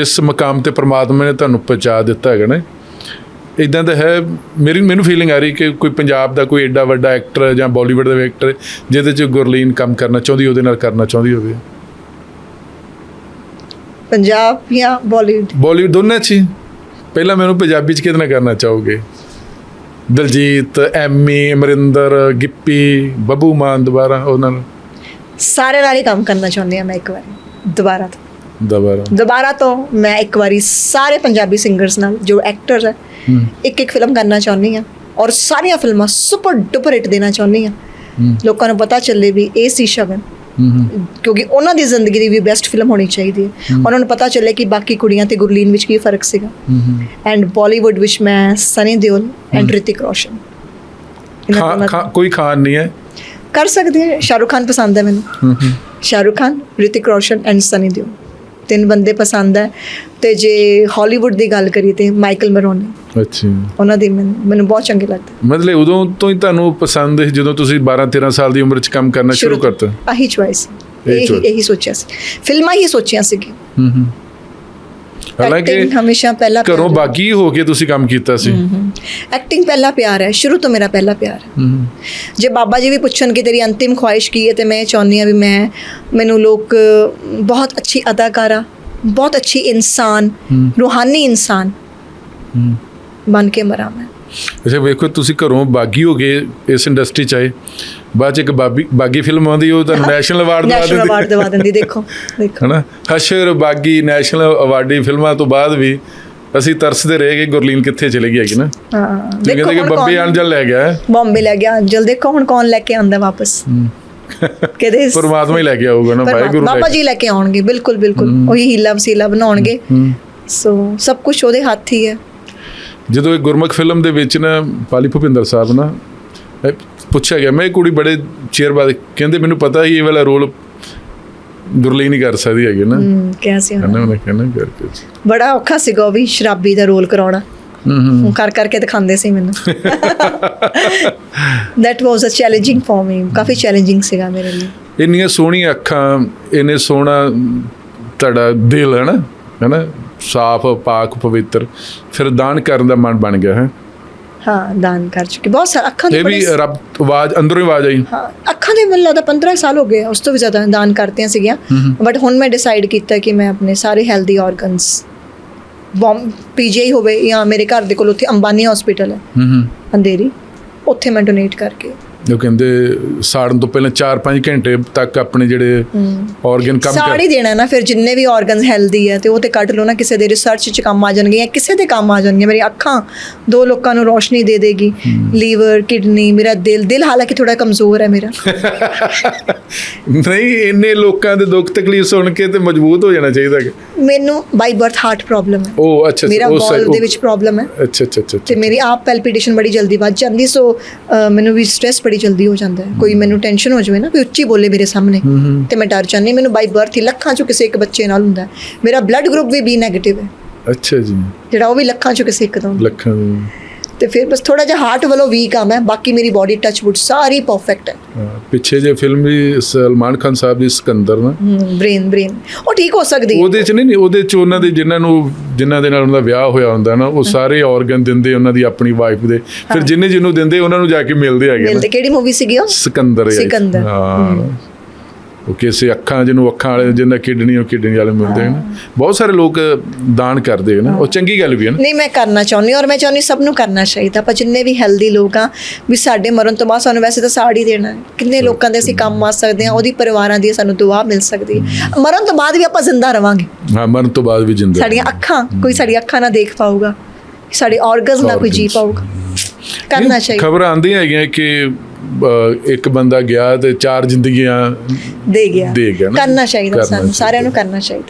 ਇਸ ਮਕਾਮ ਤੇ ਪ੍ਰਮਾਤਮਾ ਨੇ ਤੁਹਾਨੂੰ ਪਹੁੰਚਾ ਦਿੱਤਾ ਹੈਗਾ ਨਾ। ਇਦਾਂ ਦਾ ਹੈ ਮੇਰੀ ਮੈਨੂੰ ਫੀਲਿੰਗ ਆ ਰਹੀ ਕਿ ਕੋਈ ਪੰਜਾਬ ਦਾ ਕੋਈ ਐਡਾ ਵੱਡਾ ਐਕਟਰ ਜਾਂ ਬਾਲੀਵੁੱਡ ਦਾ ਐਕਟਰ ਜਿਹਦੇ ਚ ਗੁਰਲੀਨ ਕੰਮ ਕਰਨਾ ਚਾਹੁੰਦੀ ਉਹਦੇ ਨਾਲ ਕਰਨਾ ਚਾਹੁੰਦੀ ਹੋਵੇ। ਪੰਜਾਬ ਜਾਂ ਬਾਲੀਵੁੱਡ ਬਾਲੀਵੁੱਡ ਦੋਨਾਂ ਚ ਪਹਿਲਾਂ ਮੈਨੂੰ ਪੰਜਾਬੀ ਚ ਕਿਹਦੇ ਨਾਲ ਕਰਨਾ ਚਾਹੋਗੇ? ਦਲਜੀਤ ਐਮੀ ਅਮਰਿੰਦਰ ਗਿੱਪੀ ਬੱਬੂ ਮਾਨ ਦੁਬਾਰਾ ਉਹਨਾਂ ਨਾਲ। ਸਾਰੇ ਨਾਲ ਹੀ ਕੰਮ ਕਰਨਾ ਚਾਹੁੰਦੀ ਹਾਂ ਮੈਂ ਇੱਕ ਵਾਰੀ ਦੁਬਾਰਾ ਤੋਂ। ਦੁਬਾਰਾ? ਦੁਬਾਰਾ ਤੋਂ ਮੈਂ ਇੱਕ ਵਾਰੀ ਸਾਰੇ ਪੰਜਾਬੀ ਸਿੰਗਰਸ ਨਾਲ ਜੋ ਐਕਟਰਸ ਹੈ। ਇੱਕ ਇੱਕ ਫਿਲਮ ਕਰਨਾ ਚਾਹੁੰਦੀ ਹਾਂ ਔਰ ਸਾਰੀਆਂ ਫਿਲਮਾਂ ਸੁਪਰ ਡੁਪਰ ਹਿੱਟ ਦੇਣਾ ਚਾਹੁੰਦੀ ਹੂੰ। ਲੋਕਾਂ ਨੂੰ ਪਤਾ ਚੱਲੇ ਵੀ ਇਹ ਸੀ ਸ਼ਗਨ। ਕਿਉਂਕਿ ਉਹਨਾਂ ਦੀ ਜ਼ਿੰਦਗੀ ਦੀ ਵੀ ਬੈਸਟ ਫਿਲਮ ਹੋਣੀ ਚਾਹੀਦੀ ਹੈ। ਉਹਨਾਂ ਨੂੰ ਪਤਾ ਚੱਲੇ ਕਿ ਬਾਕੀ ਕੁੜੀਆਂ ਤੇ ਗੁਰਲੀਨ ਵਿੱਚ ਕੀ ਫ਼ਰਕ ਸੀਗਾ। ਐਂਡ ਬਾਲੀਵੁੱਡ ਵਿੱਚ ਮੈਂ ਸਨੀ ਦਿਓਲ ਐਂਡ ਰਿਤਿਕ ਰੋਸ਼ਨ ਕੋਈ ਖਾਨ ਨਹੀਂ ਹੈ? ਕਰ ਸਕਦੇ ਹਾਂ। ਸ਼ਾਹਰੁਖ ਖਾਨ ਪਸੰਦ ਹੈ ਮੈਨੂੰ। ਸ਼ਾਹਰੁਖ ਖਾਨ ਰਿਤਿਕ ਰੋਸ਼ਨ ਐਂਡ ਸਨੀ ਦਿਓਲ ਤਿੰਨ ਬੰਦੇ ਪਸੰਦ ਹੈ ਤੇ ਜੇ ਹਾਲੀਵੁੱਡ ਦੀ ਗੱਲ ਕਰੀਏ ਤੇ ਮਾਈਕਲ ਮੈਰੋਨੀ ਅੱਛਾ। ਉਹਨਾਂ ਦੀ ਮੈਨੂੰ ਬਹੁਤ ਚੰਗੇ ਲੱਗਦੇ। ਮਤਲਬ ਉਦੋਂ ਤੋਂ ਹੀ ਤੁਹਾਨੂੰ ਪਸੰਦ ਹੈ ਜਦੋਂ ਤੁਸੀਂ 12 13 ਸਾਲ ਦੀ ਉਮਰ 'ਚ ਕੰਮ ਕਰਨਾ ਸ਼ੁਰੂ। ਕਰਤਾ? ਆਹੀ ਚੁਆਇਸ ਇਹੀ। ਇਹੀ ਸੋਚਿਆ ਸੀ। ਫਿਲਮਾਂ ਹੀ ਸੋਚੀਆਂ ਸੀ ਹੂੰ ਹੂੰ। ਹਾਲਾਂਕਿ ਹਮੇਸ਼ਾ ਪਹਿਲਾ ਘਰੋਂ ਬਾਗੀ ਹੋ ਕੇ ਤੁਸੀਂ ਕੰਮ ਕੀਤਾ ਸੀ। ਐਕਟਿੰਗ ਪਹਿਲਾ ਪਿਆਰ ਹੈ ਸ਼ੁਰੂ ਤੋਂ ਮੇਰਾ ਪਹਿਲਾ ਪਿਆਰ ਹੈ। ਜੇ ਬਾਬਾ ਜੀ ਵੀ ਪੁੱਛਣ ਕਿ ਤੇਰੀ ਅੰਤਿਮ ਖੁਆਇਸ਼ ਕੀ ਹੈ ਤੇ ਮੈਂ ਚਾਹੁੰਦੀ ਹਾਂ ਵੀ ਮੈਂ ਮੈਨੂੰ ਲੋਕ ਬਹੁਤ ਅੱਛੀ ਅਦਾਕਾਰਾ ਬਹੁਤ ਅੱਛੀ ਇਨਸਾਨ। ਰੂਹਾਨੀ ਇਨਸਾਨ ਬਣ ਕੇ ਮਰਾਂ ਮੈਂ। ਅੱਛਾ ਵੇਖੋ ਤੁਸੀਂ ਘਰੋਂ ਬਾਗੀ ਹੋ ਗਏ ਇਸ ਇੰਡਸਟਰੀ 'ਚ ਆਏ। ਬਾਅਦ 'ਚ ਇੱਕ ਬਾਗੀ ਬਾਗੀ ਫਿਲਮ ਆਉਂਦੀ ਉਹ ਤੁਹਾਨੂੰ ਨੈਸ਼ਨਲ ਅਵਾਰਡ ਦਵਾ ਨੈਸ਼ਨਲ ਦਿੰਦੀ। ਅਵਾਰਡ ਦਵਾ ਦਿੰਦੀ ਦੇਖੋ ਦੇਖੋ। ਹਨਾ? ਹਸ਼ਰ ਬਾਗੀ ਨੈਸ਼ਨਲ ਅਵਾਰਡੀ ਫਿਲਮਾਂ ਤੋਂ ਬਾਅਦ ਵੀ ਅਸੀਂ ਤਰਸਦੇ ਰਹੇ ਕਿ ਗੁਰਲੀਨ ਕਿੱਥੇ ਚਲੀ ਗਈ ਹੈਗੀ ਨਾ। ਹਾਂ ਕਹਿੰਦੇ ਕਿ ਬੰਬੇ ਕੌਣ- ਅਣਜਲ ਲੈ ਗਿਆ। ਬੰਬੇ ਲੈ ਗਿਆ ਅੰਜਲ ਦੇਖੋ ਹੁਣ ਕੌਣ ਲੈ ਕੇ ਆਂਦਾ ਵਾਪਸ। ਕਿਹਦੇ ਪਰਮਾਤਮਾ ਹੀ ਲੈ ਕੇ ਆਊਗਾ ਨਾ ਵਾਹਿਗੁਰੂ ਬਾਬਾ ਜੀ ਲੈ ਕੇ ਆਉਣਗੇ ਬਿਲਕੁਲ ਬਿਲਕੁਲ। ਉਹੀ ਹੀਲਾ ਵਸੀਲਾ ਬਣਾਉਣਗੇ। ਸੋ ਸਭ ਕੁਝ ਉਹਦੇ ਹੱਥ ਹੀ ਹੈ। ਜਦੋਂ ਇਹ ਗੁਰਮੁਖ ਫਿਲਮ ਦੇ ਵਿੱਚ ਨਾ ਪਾਲੀ ਭੁਪਿੰਦਰ ਸਾਹਿਬ ਨਾ ਪੁੱਛਿਆ ਗਿਆ ਮੈਂ ਕੁੜੀ ਬੜੇ ਚਿਰ ਬਾਅਦ ਕਹਿੰਦੇ ਮੈਨੂੰ ਪਤਾ ਹੀ ਇਹ ਵਾਲਾ ਰੋਲ ਗੁਰਲੀਨ ਹੀ ਕਰ ਸਕਦੀ ਹੈਗੀ ਨਾ। ਹਮ ਕਿਹਾ ਸੀ ਉਹਨੇ। ਉਹਨੇ ਕਹਿੰਦਾ ਕਰਕੇ ਬੜਾ ਔਖਾ ਸੀਗਾ ਉਹ ਵੀ ਸ਼ਰਾਬੀ ਦਾ ਰੋਲ ਕਰਾਉਣਾ। ਹੂੰ ਹੂੰ। ਕਰ ਕਰਕੇ ਦਿਖਾਉਂਦੇ ਸੀ ਮੈਨੂੰ। That was a challenging for me ਕਾਫੀ ਚੈਲੰਜਿੰਗ ਸੀਗਾ ਮੇਰੇ ਲਈ। ਇੰਨੀਆਂ ਸੋਹਣੀਆਂ ਅੱਖਾਂ ਇੰਨੇ ਸੋਹਣਾ ਤੁਹਾਡਾ ਦਿਲ ਹੈ ਨਾ? ਹੈ ਨਾ? ਸਾਫ਼ ਪਾਕ ਪਵਿੱਤਰ ਫਿਰ ਦਾਨ ਕਰਨ ਦਾ ਮਨ ਬਣ ਗਿਆ ਹੈ। ਹਾਂ ਦਾਨ ਕਰ ਚੁੱਕੀ। ਬਹੁਤ ਸਾਰਾ ਅੱਖਾਂ ਦੇ ਇਹ ਵੀ ਰੱਬ ਆਵਾਜ਼ ਅੰਦਰੋਂ ਹੀ ਆਵਾਜ਼ ਆਈ। ਹਾਂ ਅੱਖਾਂ ਦੇ ਮੈਨੂੰ ਲੱਗਦਾ 15 ਸਾਲ ਹੋ ਗਏ ਉਸ ਤੋਂ ਵੀ ਜ਼ਿਆਦਾ ਦਾਨ ਕਰਤੀਆਂ ਸੀਗੀਆਂ। ਬਟ ਹੁਣ ਮੈਂ ਡਿਸਾਈਡ ਕੀਤਾ ਕਿ ਮੈਂ ਆਪਣੇ ਸਾਰੇ ਹੈਲਦੀ ਆਰਗਨਸ ਬੌਮ ਪੀਜੀਆਈ ਹੋਵੇ ਜਾਂ ਮੇਰੇ ਘਰ ਦੇ ਕੋਲ ਉੱਥੇ ਅੰਬਾਨੀ ਹਸਪੀਟਲ ਹੈ ਹੂੰ ਹੂੰ। ਅੰਧੇਰੀ ਉੱਥੇ ਮੈਂ ਡੋਨੇਟ ਕਰਕੇ ਉਹ ਕਹਿੰਦੇ ਸਾੜਨ ਤੋਂ ਪਹਿਲਾਂ 4-5 ਘੰਟੇ ਤੱਕ ਆਪਣੇ ਜਿਹੜੇ ਆਰਗਨ ਕੰਮ ਸਾੜ ਕਰ ਹੀ ਦੇਣਾ ਨਾ ਫਿਰ ਜਿੰਨੇ ਵੀ ਆਰਗਨਸ ਹੈਲਦੀ ਹੈ ਤੇ ਉਹ ਤੇ ਕੱਢ ਲਓ ਨਾ ਕਿਸੇ ਦੇ ਰਿਸਰਚ 'ਚ ਕੰਮ ਆ ਜਾਣਗੇ ਜਾਂ ਕਿਸੇ ਦੇ ਕੰਮ ਆ ਜਾਣਗੇ ਮੇਰੀ ਅੱਖਾਂ ਦੋ ਲੋਕਾਂ ਨੂੰ ਰੋਸ਼ਨੀ ਦੇ ਦੇਗੀ। ਲੀਵਰ ਕਿਡਨੀ ਮੇਰਾ ਦਿਲ ਦਿਲ ਹਾਲਾਂਕਿ ਥੋੜਾ ਕਮਜ਼ੋਰ ਹੈ ਮੇਰਾ। ਨਹੀਂ ਇੰਨੇ ਲੋਕਾਂ ਦੇ ਦੁੱਖ ਤਕਲੀਫ ਸੁਣ ਕੇ ਤੇ ਮਜ਼ਬੂਤ ਹੋ ਜਾਣਾ ਚਾਹੀਦਾ ਕਿ ਮੈਨੂੰ ਬਾਈ ਬਰਥ ਹਾਰਟ ਪ੍ਰੋਬਲਮ ਹੈ। ਉਹ ਅੱਛਾ ਮੇਰਾ ਵਾਲ ਦੇ ਵਿੱਚ ਪ੍ਰੋਬਲਮ ਹੈ। ਅੱਛਾ ਅੱਛਾ ਅੱਛਾ ਤੇ ਮੇਰੀ ਆਪ ਪੈਲਪੀਟੇਸ਼ਨ ਬੜੀ ਜਲਦੀ ਵੱਧ ਜਾਂਦੀ ਸੋ ਮੈਨੂੰ ਵੀ ਸਟ੍ਰੈਸ ਬੜੀ ਜਲਦੀ ਹੋ ਜਾਂਦਾ ਹੈ। ਕੋਈ ਮੈਨੂੰ ਟੈਨਸ਼ਨ ਹੋ ਜਾਵੇ ਨਾ ਕੋਈ ਉੱਚੀ ਬੋਲੇ ਮੇਰੇ ਸਾਹਮਣੇ ਤੇ ਮੈਂ ਡਰ ਜਾਂਦੀ ਮੈਨੂੰ ਬਾਈ ਬਰਥ ਹੀ ਲੱਖਾਂ ਚੋਂ ਕਿਸੇ ਇੱਕ ਬੱਚੇ ਨਾਲ ਹੁੰਦਾ ਹੈ। ਮੇਰਾ ਬਲੱਡ ਗਰੁੱਪ ਵੀ ਬੀ ਨੈਗੇਟਿਵ ਹੈ। ਅੱਛਾ ਜੀ। ਜਿਹੜਾ ਉਹ ਵੀ ਲੱਖਾਂ ਚੋਂ ਕਿਸੇ ਇੱਕ ਦਾ ਲੱਖਾਂ ਤੇ ਫਿਰ ਬਸ ਥੋੜਾ ਜਿਹਾ ਹਾਰਟ ਵੱਲੋਂ ਵੀਕ ਆ ਮੈਂ ਬਾਕੀ ਮੇਰੀ ਬਾਡੀ ਟੱਚ ਵੁੱਡ ਸਾਰੀ ਪਰਫੈਕਟ ਹੈ। ਪਿੱਛੇ ਜੇ ਫਿਲਮ ਵੀ ਸਲਮਾਨ ਖਾਨ ਸਾਹਿਬ ਦੀ ਸਿਕੰਦਰ ਨਾ। ਬ੍ਰੇਨ ਬ੍ਰੇਨ ਉਹ ਠੀਕ ਹੋ ਸਕਦੀ ਉਹਦੇ ਚ ਨਹੀਂ ਨਹੀਂ ਉਹਦੇ ਚ ਉਹਨਾਂ ਦੇ ਜਿਨ੍ਹਾਂ ਨੂੰ ਜਿਨ੍ਹਾਂ ਦੇ ਨਾਲ ਉਹਨਾਂ ਦਾ ਵਿਆਹ ਹੋਇਆ ਹੁੰਦਾ ਨਾ ਉਹ ਸਾਰੇ ਆਰਗਨ ਦਿੰਦੇ ਉਹਨਾਂ ਦੀ ਆਪਣੀ ਵਾਈਫ ਦੇ। ਫਿਰ ਜਿੰਨੇ ਜਿਹਨੂੰ ਦਿੰਦੇ ਉਹਨਾਂ ਨੂੰ ਜਾ ਕੇ ਮਿਲਦੇ ਹੈਗੇ ਮਿਲਦੇ ਕਿਹੜੀ ਮੂਵੀ ਸੀਗੀ ਉਹ? ਸਿਕੰਦਰ ਸਿਕੰਦਰ, ਹਾਂ। ਉਹ ਕਿਸੇ ਅੱਖਾਂ ਜਿਹਨੂੰ ਅੱਖਾਂ ਵਾਲੇ ਜਿੰਨਾ ਕਿਡਨੀ ਉਹ ਕਿਡਨੀ ਵਾਲੇ ਮਿਲਦੇ ਹਨ। ਬਹੁਤ ਸਾਰੇ ਲੋਕ ਦਾਨ ਕਰਦੇ ਹਨ। ਉਹ ਚੰਗੀ ਗੱਲ ਵੀ ਹੈ ਨਾ। ਨਹੀਂ ਮੈਂ ਕਰਨਾ ਚਾਹੁੰਦੀ ਔਰ ਮੈਂ ਚਾਹੁੰਦੀ ਸਭ ਨੂੰ ਕਰਨਾ ਚਾਹੀਦਾ। ਪਰ ਜਿੰਨੇ ਵੀ ਹੈਲਦੀ ਲੋਕ ਆ ਵੀ ਸਾਡੇ ਮਰਨ ਤੋਂ ਬਾਅਦ ਸਾਨੂੰ ਵੈਸੇ ਤਾਂ ਸਾੜੀ ਦੇਣਾ ਕਿੰਨੇ ਲੋਕਾਂ ਦੇ ਅਸੀਂ ਕੰਮ ਆ ਸਕਦੇ ਹਾਂ ਉਹਦੀ ਪਰਿਵਾਰਾਂ ਦੀ ਸਾਨੂੰ ਦੁਆ ਮਿਲ ਸਕਦੀ ਹੈ। ਮਰਨ ਤੋਂ ਬਾਅਦ ਵੀ ਆਪਾਂ ਜ਼ਿੰਦਾ ਰਵਾਂਗੇ। ਹਾਂ ਮਰਨ ਤੋਂ ਬਾਅਦ ਵੀ ਜਿੰਦਾ ਸਾਡੀਆਂ ਅੱਖਾਂ ਕੋਈ ਸਾਡੀ ਅੱਖਾਂ ਨਾ ਦੇਖ ਪਾਊਗਾ ਸਾਡੇ ਆਰਗਨਸ ਨਾ ਕੋਈ ਜੀ। ਪਾਊਗਾ। ਕਰਨਾ ਚਾਹੀਦਾ ਖਬਰਾਂ ਆਉਂਦੀਆਂ ਹੈਗੀਆਂ ਕਿ ਇੱਕ ਬੰਦਾ ਗਿਆ ਤੇ ਚਾਰ ਜ਼ਿੰਦਗੀਆਂ ਦੇ ਗਿਆ ਦੇ ਗਿਆ। ਕਰਨਾ ਚਾਹੀਦਾ ਸਾਨੂੰ। ਸਾਰਿਆਂ ਨੂੰ ਕਰਨਾ ਚਾਹੀਦਾ